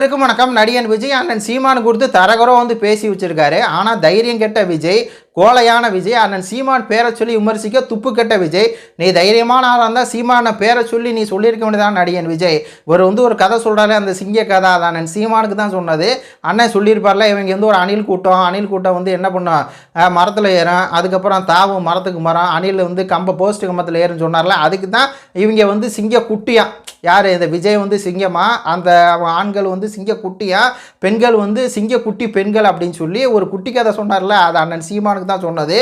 வணக்கம் வணக்கம். நடிகன் விஜய் அண்ணன் சீமான் கொடுத்து தரகரம் வந்து பேசி வச்சிருக்காரு. ஆனால் தைரியம் கெட்ட விஜய் கோலையான விஜய் அண்ணன் சீமான் பேரை சொல்லி விமர்சிக்க துப்பு கெட்ட விஜய். நீ தைரியமான ஆளாக இருந்தால் சீமானை பேரை சொல்லி நீ சொல்லியிருக்க வேண்டியதான் நடிகன் விஜய். ஒரு வந்து ஒரு கதை சொல்கிறாரு அந்த சிங்க கதை அது. அண்ணன் சீமானுக்கு தான் சொன்னது. அண்ணன் சொல்லியிருப்பார்ல இவங்க வந்து ஒரு அணில் கூட்டம். அணில் கூட்டம் வந்து என்ன பண்ணும் மரத்தில் ஏறும். அதுக்கப்புறம் தாவும் மரத்துக்கு மரம். அணில் வந்து கம்ப போஸ்ட் கம்பத்தில் ஏறுன்னு சொன்னார்ல அதுக்கு தான் இவங்க வந்து சிங்க குட்டியாக யார் இந்த விஜய் வந்து சிங்கமா? அந்த ஆண்கள் வந்து சிங்க குட்டியாக பெண்கள் வந்து சிங்க குட்டி பெண்கள் அப்படின்னு சொல்லி ஒரு குட்டி கதை சொன்னார்ல அது அண்ணன் சீமானுக்கு தான் சொன்னது.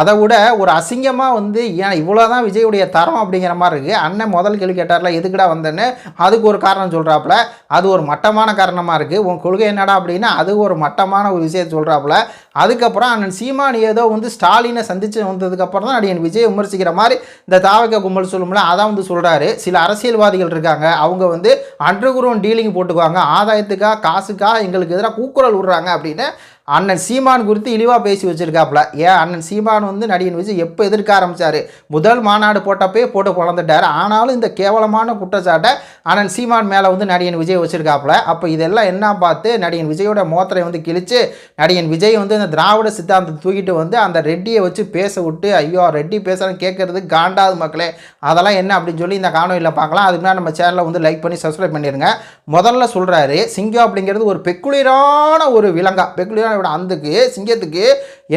அதை விட ஒரு அசிங்கமாக வந்து ஏன் இவ்வளோ தான் விஜயுடைய தரம்? அப்படிங்கிற மாதிரி இருக்குது அண்ணன் முதல் கேள்வி கேட்டார்ல எதுக்குடா வந்தேன்னு? அதுக்கு ஒரு காரணம் சொல்கிறாப்புல அது ஒரு மட்டமான காரணமாக இருக்குது உன் கொள்கை என்னடா அப்படின்னா அது ஒரு மட்டமான ஒரு விஷயத்தை சொல்கிறாப்புல அதுக்கப்புறம் அண்ணன் சீமான் ஏதோ வந்து ஸ்டாலினை சந்தித்து வந்ததுக்கப்புறம் தான் அடியன் விஜய் விமர்சிக்கிற மாதிரி இந்த தாவக கும்பல் சொல்லும்ல அதான் வந்து சொல்கிறாரு சில அரசியல்வாதிகள் இருக்காங்க. அவங்க வந்து அண்டர்குரவுண்ட் டீலிங் போட்டுக்குவாங்க. ஆதாயத்துக்காக காசுக்காக எங்களுக்கு எதிராக கூக்குரல் விடுறாங்க அப்படின்னு அண்ணன் சீமான் குறித்து இழிவாக பேசி வச்சிருக்காப்புல. ஏன் அண்ணன் சீமான் வந்து நடிகன் விஜய் எப்போ எதிர்க்க ஆரம்பிச்சாரு? முதல் மாநாடு போட்டப்பே போட்டு குழந்துட்டார். ஆனாலும் இந்த கேவலமான குற்றச்சாட்டை அண்ணன் சீமான் மேலே வந்து நடிகன் விஜய் வச்சுருக்காப்புல. அப்போ இதெல்லாம் என்ன பார்த்து நடிகன் விஜயோட மோத்திரை வந்து கிழிச்சு நடிகன் விஜய் வந்து இந்த திராவிட சித்தாந்தத்தை தூக்கிட்டு வந்து அந்த ரெட்டியை வச்சு பேச விட்டு ஐயோ ரெட்டி பேசுகிறேன் கேட்கறது காண்டாது மக்களே. அதெல்லாம் என்ன? அப்படின்னு சொல்லி இந்த காணொலியில் பார்க்கலாம். அதுக்கு முன்னாடி நம்ம சேனலை வந்து லைக் பண்ணி சப்ஸ்கிரைப் பண்ணிடுங்க முதல்ல சொல்கிறாரு சிங்கம் அப்படிங்கிறது ஒரு பெக்குலியரான ஒரு விலங்கா பெக்குலியரான விட அந்துக்கு சிங்கத்துக்கு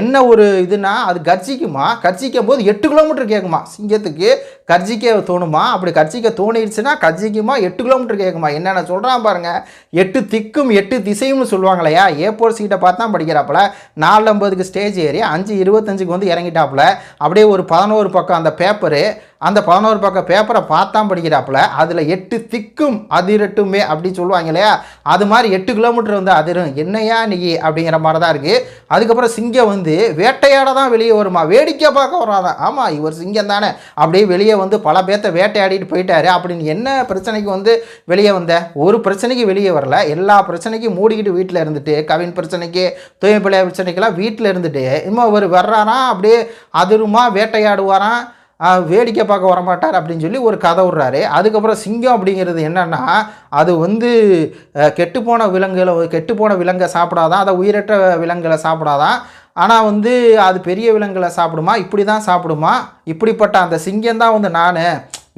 என்ன ஒரு இதுனா அது கர்ஜிக்குமா? கர்ஜிக்கும் போது எட்டு கிலோமீட்டர் கேட்குமா சிங்கத்துக்கு கர்ஜிக்க தோணுமா? அப்படி கர்ஜிக்க தோணிடுச்சுன்னா கர்ஜிக்குமா எட்டு கிலோமீட்டர் கேட்குமா என்னென்ன சொல்கிறான் பாருங்கள் எட்டு திக்கும் எட்டு திசையும்னு சொல்லுவாங்களையா? ஏர்போர்ட் சீட்டை பார்த்து தான் படிக்கிறாப்புல. நாலு ஐம்பதுக்கு ஸ்டேஜ் ஏறி அஞ்சு இருபத்தஞ்சுக்கு வந்து இறங்கிட்டாப்புல. அப்படியே ஒரு பதினோரு பக்கம் அந்த பேப்பரு அந்த பதினோரு பக்கம் பேப்பரை பார்த்தான் படிக்கிறாப்புல. அதில் எட்டு திக்கும் அதிரட்டுமே அப்படி சொல்லுவாங்க இல்லையா அது மாதிரி எட்டு கிலோமீட்டர் வந்து அதிரும். என்னையா நீ அப்படிங்கிற மாதிரி தான் இருக்குது அதுக்கப்புறம் சிங்கம் வந்து வேட்டையாட தான் வெளியே வருமா? வேடிக்கை பார்க்க வராதான் ஆமாம் இவர் சிங்கம் தானே. அப்படியே வெளியே வந்து பல பேர்த்த வேட்டையாடிட்டு போயிட்டாரு. அப்படின்னு என்ன பிரச்சனைக்கு வந்து வெளியே வந்த? ஒரு பிரச்சனைக்கு வெளியே வரல. எல்லா பிரச்சனைக்கும் மூடிக்கிட்டு வீட்டில் இருந்துட்டு கவின் பிரச்சனைக்கு தூய்மை பிரச்சனைக்கெல்லாம் வீட்டில் இருந்துட்டு இன்னும் அவர் வர்றாராம் அப்படியே அதிருமா வேட்டையாடுவாராம் வேடிக்கை பார்க்க வரமாட்டார் அப்படின்னு சொல்லி ஒரு கதை விட்றாரு. அதுக்கப்புறம் சிங்கம் அப்படிங்கிறது என்னென்னா அது வந்து கெட்டுப்போன விலங்குகளை கெட்டுப்போன விலங்கை சாப்பிடாதான் அதை உயிரற்ற விலங்குகளை சாப்பிடாதான் ஆனால் வந்து அது பெரிய விலங்குகளை சாப்பிடுமா? இப்படி தான் சாப்பிடுமா? இப்படிப்பட்ட அந்த சிங்கம் தான் வந்து நான்.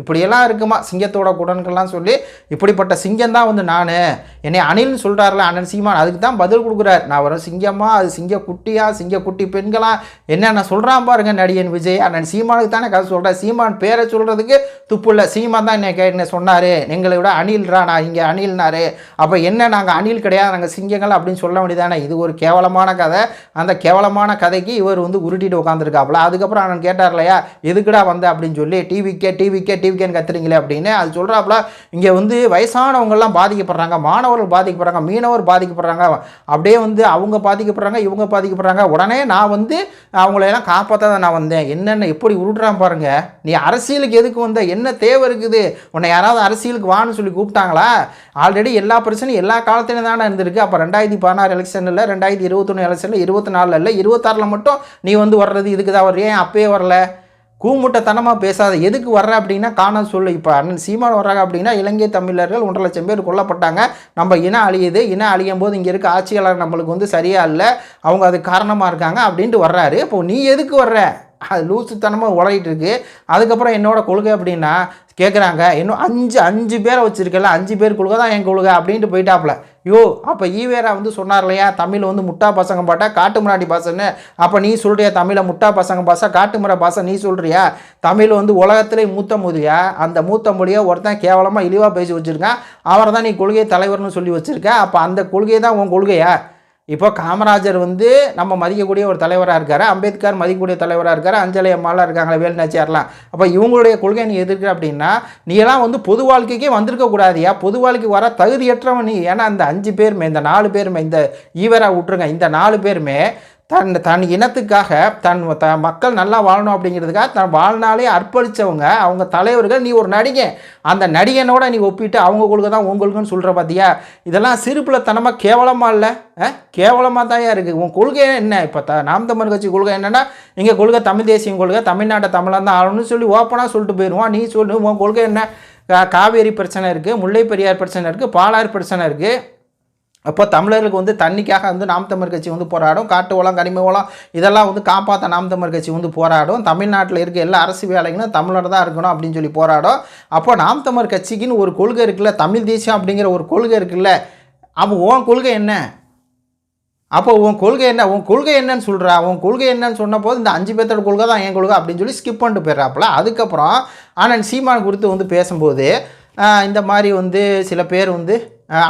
இப்படியெல்லாம் இருக்குமா? சிங்கத்தோட குடன்கள்லாம் சொல்லி இப்படிப்பட்ட சிங்கம் தான் வந்து நான். என்னை அணில்னு சொல்கிறாருல அண்ணன் சீமான் அதுக்கு தான் பதில் கொடுக்குறாரு. நான் வரும் சிங்கமா அது சிங்க குட்டியா சிங்க குட்டி பெண்களா? என்னென்ன சொல்கிறான் பாருங்க நடிகன் விஜய். அண்ணன் சீமானுக்கு தானே கதை சொல்கிறேன் சீமான் பேரை சொல்கிறதுக்கு துப்பு இல்லை. சீமான் தான் என்னை கே என்ன சொன்னார். எங்களை விட அணில்ரா நான் இங்கே அணில்னாரு. அப்போ என்ன நாங்கள் அணில் கிடையாது நாங்கள் சிங்கங்கள் அப்படின்னு சொல்ல வேண்டியதானே? இது ஒரு கேவலமான கதை. அந்த கேவலமான கதைக்கு இவர் வந்து உருட்டிட்டு உட்காந்துருக்காப்புல அதுக்கப்புறம் அண்ணன் கேட்டார் இல்லையா எதுக்குடா வந்த? அப்படின்னு சொல்லி டிவிக்கே டிவிக்கே டிவிகேன் கத்துறீங்களே அப்படின்னு அது சொல்கிறாப்புல இங்கே வந்து வயசானவங்கள்லாம் பாதிக்கப்படுறாங்க மாணவர்கள் பாதிக்கப்படுறாங்க மீனவர் பாதிக்கப்படுறாங்க அப்படியே வந்து அவங்க பாதிக்கப்படுறாங்க இவங்க பாதிக்கப்படுறாங்க. உடனே நான் வந்து அவங்களையெல்லாம் காப்பாற்ற தான் நான் வந்தேன். என்னென்ன எப்படி உருட்டுறான் பாருங்கள் நீ அரசியலுக்கு எதுக்கு வந்த? என்ன தேவை இருக்குது? உன்னை யாராவது அரசியலுக்கு வான்னு சொல்லி கூப்பிட்டாங்களா? ஆல்ரெடி எல்லா பிரச்சனையும் எல்லா காலத்துலையும் தானே இருந்திருக்கு. அப்போ ரெண்டாயிரத்தி பதினாறு எலெக்ஷனில் இல்லை ரெண்டாயிரத்தி இருபத்தொன்று எலெக்ஷனில் இருபத்தி நாலில் இல்லை இருபத்தாறில் மட்டும் நீ வந்து வர்றது இதுக்கு தான் வர்ற? ஏன் அப்பயே வரல? கூமுட்டத்தனமாக பேசாத எதுக்கு வர்ற அப்படின்னா காண சொல்லு. இப்போ அண்ணன் சீமான் வர்றாங்க அப்படின்னா இலங்கை தமிழர்கள் ஒன்றரை லட்சம் பேர் கொல்லப்பட்டாங்க. நம்ம இனம் அழியுது. இனம் அழியும் போது இங்கே இருக்க ஆட்சியாளர் நம்மளுக்கு வந்து சரியா இல்லை. அவங்க அதுக்கு காரணமாக இருக்காங்க அப்படின்ட்டு வர்றாரு. இப்போ நீ எதுக்கு வர்ற? அது லூசுத்தனமாக உழையிட்டு இருக்கு. அதுக்கப்புறம் என்னோட கொள்கை அப்படின்னா கேட்குறாங்க இன்னும் அஞ்சு அஞ்சு பேரை வச்சுருக்கல அஞ்சு பேர் கொள்கை தான் என் கொள்கை அப்படின்ட்டு போயிட்டாப்புல. யோ அப்போ ஈவேரா வந்து சொன்னார் இல்லையா தமிழ் வந்து முட்டா பசங்க பாட்டா காட்டு முன்னாடி பாசன்னு. அப்போ நீ சொல்கிறியா தமிழை முட்டா பசங்க பாசா காட்டு முறை பாசை நீ சொல்கிறியா தமிழ் வந்து உலகத்திலே மூத்த மொழியா? அந்த மூத்த மொழியை ஒருத்தன் கேவலமாக இழிவாக பேசி வச்சுருக்கான். அவரை தான் நீ கொள்கை தலைவர்னு சொல்லி வச்சுருக்க. அப்போ அந்த கொள்கை தான் உன் கொள்கையா? இப்போ காமராஜர் வந்து நம்ம மதிக்கக்கூடிய ஒரு தலைவராக இருக்கார் அம்பேத்கர் மதிக்கக்கூடிய தலைவராக இருக்கார் அஞ்சலி அம்மாலாம் இருக்காங்களே வேலுநாச்சியார்லாம் அப்போ இவங்களுடைய கொள்கை நீ எதிர்க்கிற அப்படின்னா நீ எல்லாம் வந்து பொது வாழ்க்கைக்கே வந்திருக்க கூடாதியா? பொது வாழ்க்கைக்கு வர தகுதியற்றவன் நீ. ஏன்னா அந்த அஞ்சு பேருமே இந்த நாலு பேருமே இந்த ஈவராக விட்டுருங்க இந்த நாலு பேருமே தன் தன் இனத்துக்காக தன் த மக்கள் நல்லா வாழணும் அப்படிங்கிறதுக்காக தன் வாழ்நாளே அர்ப்பணித்தவங்க அவங்க தலைவர்கள் நீ ஒரு நடிகன் அந்த நடிகனோட நீ ஒப்பிட்டு அவங்க கொள்கை தான் உங்களுக்குன்னு சொல்கிற பார்த்தியா இதெல்லாம் சிறுபிள்ளைத்தனமாக கேவலமாக இல்லை? கேவலமாக தான் இருக்குது உன் கொள்கை என்ன? இப்போ த நாம் தமிழ் கட்சி கொள்கை என்னென்னா இங்கே கொள்கை தமிழ் தேசியம் கொள்கை தமிழ்நாட்டை தமிழாக தான் ஆகணும்னு சொல்லி ஓப்பனாக சொல்லிட்டு போயிடுவான் நீ சொல்லு உன் கொள்கை என்ன? காவேரி பிரச்சனை இருக்குது முல்லை பெரியார் பிரச்சனை இருக்குது பாலாறு பிரச்சனை இருக்குது அப்போ தமிழர்களுக்கு வந்து தண்ணிக்காக வந்து நாம் தமிழ் கட்சி வந்து போராடும். காட்டு வளம் கனிம வளம் இதெல்லாம் வந்து காப்பாற்ற நாம் தமிழ் கட்சி வந்து போராடும். தமிழ்நாட்டில் இருக்க எல்லா அரசு வேலைகளும் தமிழர் தான் இருக்கணும் அப்படின்னு சொல்லி போராடும். அப்போ நாம் தமிழ் கட்சிக்குன்னு ஒரு கொள்கை இருக்குல்ல? தமிழ் தேசியம் அப்படிங்கிற ஒரு கொள்கை இருக்குல்ல? அப்போ உன் கொள்கை என்ன? அப்போ உன் கொள்கை என்ன? உன் கொள்கை என்னன்னு சொல்கிறா உன் கொள்கை என்னன்னு சொன்ன போது இந்த அஞ்சு பேர்த்தோட கொள்கை தான் என் கொள்கை அப்படின்னு சொல்லி ஸ்கிப் பண்ணிட்டு போயிடுறாப்புல. அதுக்கப்புறம் ஆனால் சீமான் குறித்து வந்து பேசும்போது இந்த மாதிரி வந்து சில பேர் வந்து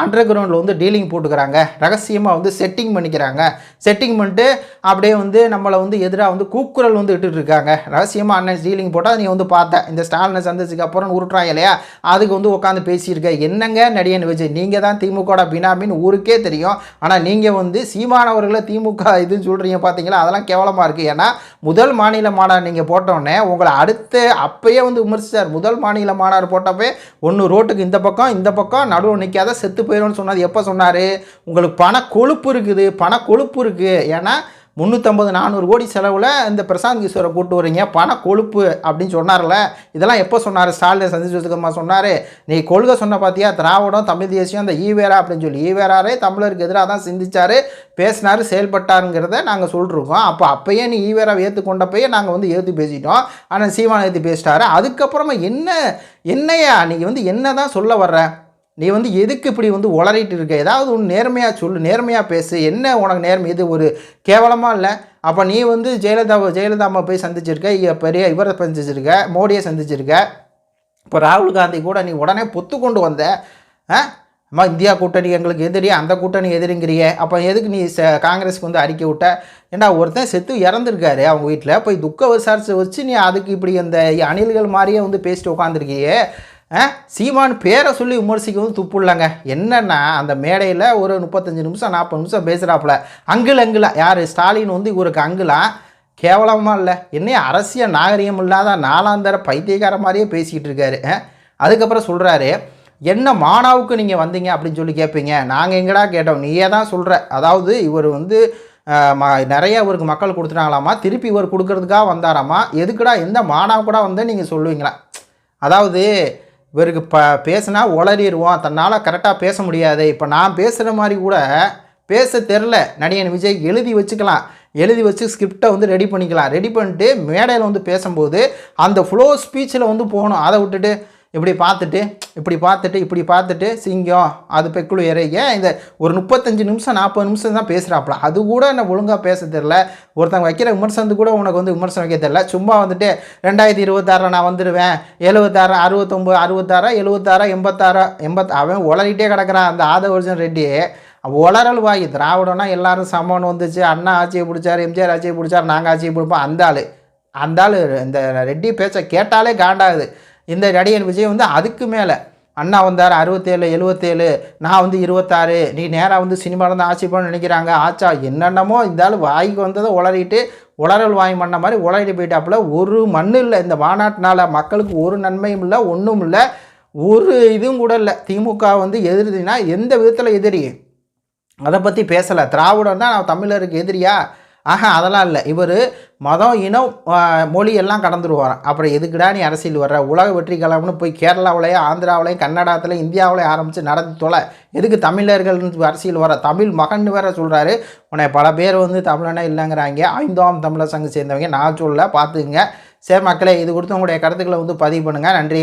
அண்டர் கிரவுண்டில் வந்து டீலிங் போட்டுக்கிறாங்க. ரகசியமாக வந்து செட்டிங் பண்ணிக்கிறாங்க. செட்டிங் பண்ணிட்டு அப்படியே வந்து நம்மளை வந்து எதிராக வந்து கூக்குரல் வந்து இட்டுட்டு இருக்காங்க ரகசியமாக அண்ணன் டீலிங் போட்டால் நீ வந்து பார்த்த. இந்த ஸ்டாலினை சந்திச்சதுக்கு அப்புறம் உருட்டுறாங்க இல்லையா? அதுக்கு வந்து உட்காந்து பேசியிருக்க. என்னங்க நடிகன் விஜய்? நீங்கள் தான் திமுகவோட பினாமின்னு ஊருக்கே தெரியும். ஆனால் நீங்கள் வந்து சீமானவர்களை திமுக இதுன்னு சொல்கிறீங்க பார்த்தீங்களா அதெல்லாம் கேவலமாக இருக்குது ஏன்னா முதல் மாநில மாநாடு நீங்கள் போட்டோடனே உங்களை அடுத்து அப்பயே வந்து விமர்சிச்சார். முதல் மாநில மாநாடு போட்டப்பே ஒன்று ரோட்டுக்கு இந்த பக்கம் இந்த பக்கம் நடுவில் நிற்காத செத்து போயிடும்னு சொன்னது எப்போ சொன்னார்? உங்களுக்கு பண கொழுப்பு இருக்குது பண கொழுப்பு இருக்குது ஏன்னா முந்நூற்றம்பது நானூறு கோடி செலவில் இந்த பிரசாந்த் கிஷோரை கூட்டு வரீங்க பண கொழுப்பு அப்படின்னு சொன்னார்ல. இதெல்லாம் எப்போ சொன்னார்? ஸ்டாலினை வச்சுக்கமா சொன்னார். நீ கொள்கை சொன்ன பார்த்தியா திராவிடம் தமிழ் தேசியம் அந்த ஈவேரா அப்படின்னு சொல்லி. ஈவேராரே தமிழருக்கு எதிராக தான் சிந்திச்சார் பேசினார் செயல்பட்டாருங்கிறத நாங்கள் சொல்லிருக்கோம். அப்போ அப்போயே நீ ஈவேரா ஏற்றுக்கொண்டப்பயே நாங்கள் வந்து ஏற்று பேசிட்டோம். ஆனால் சீமான ஏற்றி பேசிட்டாரு. அதுக்கப்புறமா என்ன என்னையா? நீ வந்து என்ன தான் சொல்ல வர்ற? நீ வந்து எதுக்கு இப்படி வந்து உளறிட்டு இருக்க? ஏதாவது ஒன்று நேர்மையாக சொல்லு நேர்மையாக பேசு. என்ன உனக்கு நேர்மை? இது ஒரு கேவலமாக இல்லை? அப்போ நீ வந்து ஜெயலலிதாவை ஜெயலலிதா அம்மா போய் சந்திச்சிருக்க பெரிய இவரை சந்திச்சிருக்க மோடியை சந்திச்சிருக்க. இப்போ ராகுல் காந்தி கூட நீ உடனே பொத்து கொண்டு வந்த அம்மா இந்தியா கூட்டணி எங்களுக்கு எதிரி அந்த கூட்டணி எதிரிங்கிறியே. அப்போ எதுக்கு நீ ச காங்கிரஸுக்கு வந்து அறிக்கை விட்ட? ஏன்னா ஒருத்தன் செத்து இறந்துருக்காரு அவங்க வீட்டில் போய் துக்க விசாரிச்சு வச்சு நீ அதுக்கு இப்படி அந்த அணில்கள் மாதிரியே வந்து பேசிட்டு உட்காந்துருக்கியே சீமான் பேரை சொல்லி விமர்சிக்கவும் துப்பு என்னென்னா அந்த மேடையில் ஒரு முப்பத்தஞ்சு நிமிஷம் நாற்பது நிமிஷம் பேசுகிறாப்புல அங்கிள் அங்கிளா. யார்? ஸ்டாலின் வந்து இவருக்கு அங்கிளா? கேவலமாக இல்லை. என்னையே அரசியல் நாகரிகம் இல்லாத நாலாந்தர பைத்தியக்கார மாதிரியே பேசிக்கிட்டு இருக்காரு. அதுக்கப்புறம் சொல்கிறாரு என்ன மானாவுக்கு நீங்கள் வந்தீங்க? அப்படின்னு சொல்லி கேட்பீங்க நாங்கள் எங்கடா கேட்டோம்? நீயே தான் சொல்கிற அதாவது இவர் வந்து ம நிறைய இவருக்கு மக்கள் கொடுத்துட்டாங்களாமா? திருப்பி இவர் கொடுக்கறதுக்காக வந்தாராமா? எதுக்குடா எந்த மாணவ கூட வந்து நீங்கள் சொல்லுவீங்களா? அதாவது இவருக்கு ப பேசினா உளறிடுவோம் தன்னால் கரெக்டாக பேச முடியாது. இப்போ நான் பேசுகிற மாதிரி கூட பேச தெரில. நடிகன் விஜய் எழுதி வச்சுக்கலாம். எழுதி வச்சு ஸ்கிரிப்டை வந்து ரெடி பண்ணிக்கலாம். ரெடி பண்ணிட்டு மேடையில் வந்து பேசும்போது அந்த ஃப்ளோ ஸ்பீச்சில் வந்து போகணும். அதை விட்டுட்டு இப்படி பார்த்துட்டு இப்படி பார்த்துட்டு இப்படி பார்த்துட்டு சிங்கம் அது பெக்குழு இறைய இந்த ஒரு முப்பத்தஞ்சு நிமிஷம் நாற்பது நிமிஷம் தான் பேசுகிறாப்புல அது கூட என்ன ஒழுங்காக பேச தெரில ஒருத்தங்க வைக்கிற விமர்சனத்து கூட உனக்கு வந்து விமர்சனம் வைக்க தெரில சும்மா வந்துட்டு ரெண்டாயிரத்தி இருபத்தாறில் நான் வந்துடுவேன் எழுபத்தாறு அறுபத்தொம்பது அறுபத்தாறு எழுபத்தாறு எண்பத்தாறு எண்பத் அவன் உளறிட்டே கிடக்குறான் அந்த ஆதவர்ஜன் ரெட்டி. உளறல் வாய் திராவிடம்னா எல்லாரும் சமம்னு வந்துச்சு. அண்ணா ஆட்சியை பிடிச்சார் எம்ஜிஆர் ஆட்சியை பிடிச்சார் நாங்கள் ஆட்சியை பிடிப்போம். அந்த ஆள் அந்த ஆள் இந்த ரெட்டி பேச்சை கேட்டாலே காண்டாகுது. இந்த நடிகன் விஜய் வந்து அதுக்கு மேலே. அண்ணா வந்தார் அறுபத்தேழு எழுபத்தேழு நான் வந்து இருபத்தாறு. நீ நேராக வந்து சினிமாவில் தான் ஆட்சி பண்ண நினைக்கிறாங்க. ஆச்சா என்னென்னமோ இருந்தாலும் வாய்க்கு வந்ததை உளறிட்டு உளறல் வாய் பண்ண மாதிரி உளறிட்டு போயிட்டாப்புல. ஒரு மண்ணு இல்லை. இந்த மாநாட்டினால் மக்களுக்கு ஒரு நன்மையும் இல்லை ஒன்றும் இல்லை. ஒரு இதுவும் கூட இல்லை. திமுக வந்து எதிரினா எந்த விதத்தில் எதிரி? அதை பற்றி பேசலை. திராவிடம் தான் நான் தமிழருக்கு எதிரியா? ஆஹா அதெல்லாம் இல்லை. இவர் மதம் இனம் மொழியெல்லாம் மொழி எல்லாம் கடந்துருவாராம் அப்புறம் எதுக்குடா நீ அரசியல் வர்ற? உலக வெற்றி கழகம்னு போய் கேரளாவிலையும் ஆந்திராவிலையும் கன்னடாத்துலையும் இந்தியாவிலையும் ஆரம்பித்து நடந்து தொலை. எதுக்கு தமிழர்கள் அரசியல் வர தமிழ் மகன் வேற சொல்கிறாரு உன்னை பல பேர் வந்து தமிழனே இல்லைங்கிறாங்க. ஐந்தாம் தமிழர் சங்கம் சேர்ந்தவங்க. நான் சொல்ல பார்த்துக்குங்க. சரி மக்களே இது கொடுத்து உங்களுடைய கருத்துக்களை வந்து பதிவு பண்ணுங்கள் நன்றி